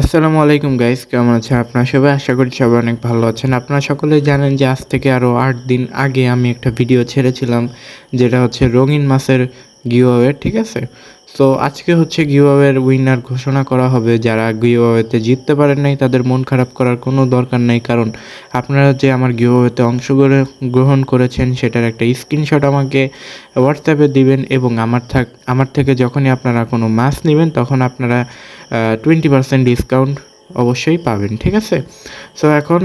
আসসালামু আলাইকুম গাইস কেমন আছেন আপনারা সবাই? আশা করি সবাই অনেক ভালো আছেন। আপনারা সকলে জানেন যে আজ থেকে আরও আট দিন আগে আমি একটা ভিডিও ছেড়েছিলাম, যেটা হচ্ছে রঙিন মাছের গিওয়ে ঠিক আছে? তো আজকে হচ্ছে গিওয়ের উইনার ঘোষণা করা হবে, যারা গিওয়েতে জিততে পারেন নাই, তাদের মন খারাপ করার কোনো দরকার নাই। কারণ আপনারা যে আমার গিওয়েতে অংশগ্রহণ, গ্রহণ করেছেন, সেটার একটা স্ক্রিনশট আমাকে হোয়াটসঅ্যাপে দিবেন এবং আমার থাক, আমার থেকে যখনই আপনারা কোনো মাছ নেবেন, তখন আপনারা টোয়েন্টি পার্সেন্ট ডিসকাউন্ট অবশ্যই পাবেন ঠিক আছে? সো এখন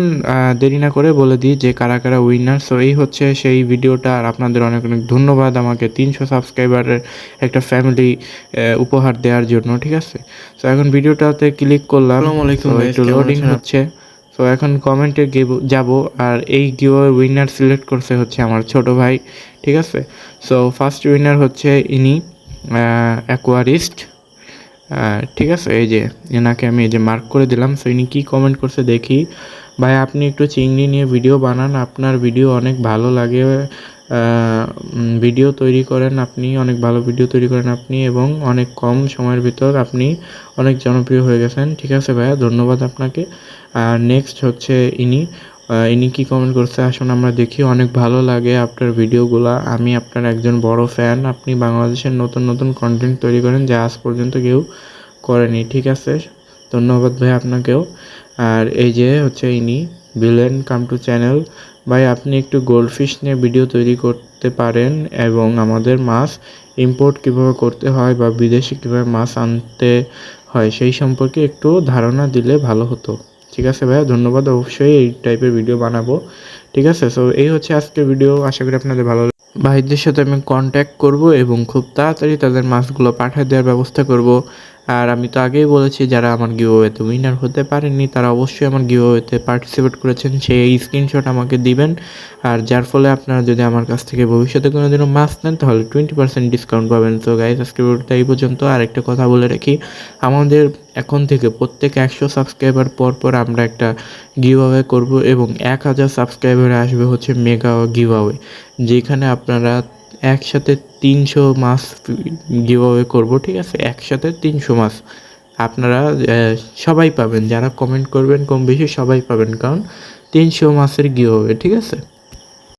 দেরি না করে বলে দিই যে কারা কারা উইনার সো এই হচ্ছে সেই ভিডিওটা। আর আপনাদের অনেক অনেক ধন্যবাদ আমাকে তিনশো সাবস্ক্রাইবারের একটা ফ্যামিলি উপহার দেওয়ার জন্য ঠিক আছে? সো এখন ভিডিওটাতে ক্লিক করলাম। একটু লোডিং হচ্ছে। তো এখন কমেন্টে যাব। আর এই গিওর উইনার সিলেক্ট করছে হচ্ছে আমার ছোট ভাই ঠিক আছে? সো ফার্স্ট উইনার হচ্ছে ইনি অ্যাকোয়ারিস্ট ঠিক আছে, এই যে এনাকে আমি এই যে মার্ক করে দিলাম সো ইনি কী কমেন্ট করছে দেখি। ভাই, আপনি একটু চিংড়ি নিয়ে ভিডিও বানান, আপনার ভিডিও অনেক ভালো লাগে ভিডিও তৈরি করেন আপনি, অনেক ভালো ভিডিও তৈরি করেন আপনি, এবং অনেক কম সময়ের ভিতর আপনি অনেক জনপ্রিয় হয়ে গেছেন, ঠিক আছে ভাইয়া, ধন্যবাদ আপনাকে। আর নেক্সট হচ্ছে ইনি ইনি কি কমেন্ট করছে? আসুন আমরা দেখি। অনেক ভালো লাগে আপনার ভিডিওগুলো। আমি আপনার একজন বড় ফ্যান আপনি বাংলাদেশের নতুন নতুন কন্টেন্ট তৈরি করেন যা আজ পর্যন্ত কেউ করেনি। ঠিক আছে? ধন্যবাদ ভাই আপনাকেও। আর এই যে হচ্ছে ইনি ভিলেন কাম টু চ্যানেল ভাই, আপনি একটু গোল্ডফিশ নিয়ে ভিডিও তৈরি করতে পারেন এবং আমাদের মাছ ইম্পোর্ট কীভাবে করতে হয় বা বিদেশে কীভাবে মাছ আনতে হয় সেই সম্পর্কে একটু ধারণা দিলে ভালো হতো। ঠিক আছে ভাইয়া? ধন্যবাদ। অবশ্যই এই টাইপের ভিডিও বানাবো। ঠিক আছে? সো এই হচ্ছে আজকের ভিডিও আশা করি আপনাদের ভালো। ভাইদের সাথে আমি কন্ট্যাক্ট করব এবং খুব তাড়াতাড়ি তাদের মাছগুলো পাঠিয়ে দেওয়ার ব্যবস্থা করব। আর আমি তো আগেই বলেছি, যারা আমার গিওয়েতে উইনার হতে পারেননি, তারা অবশ্যই আমার গিওয়েতে পার্টিসিপেট করেছেন। সেই স্ক্রিনশট আমাকে দিবেন। আর যার ফলে আপনারা যদি আমার কাছ থেকে ভবিষ্যতে কোনো দিনও মাছ নেন, তাহলে টোয়েন্টি পার্সেন্ট ডিসকাউন্ট পাবেন। তো গাইজ আজকে এই পর্যন্ত। আর একটা কথা বলে রাখি, আমাদের এখন থেকে প্রত্যেক একশো সাবস্ক্রাইবার পর পর আমরা একটা গিভঅ্যাওয়ে করব এবং এক হাজার সাবস্ক্রাইবারে আসবে হচ্ছে মেগা গিভঅ্যাওয়ে যেখানে আপনারা একসাথে তিনশো মাস গিভঅ্যাওয়ে করব, ঠিক আছে? একসাথে তিনশো মাস আপনারা সবাই পাবেন। যারা কমেন্ট করবেন কম বেশি সবাই পাবেন। কারণ তিনশো মাসের গিভঅ্যাওয়ে ঠিক আছে?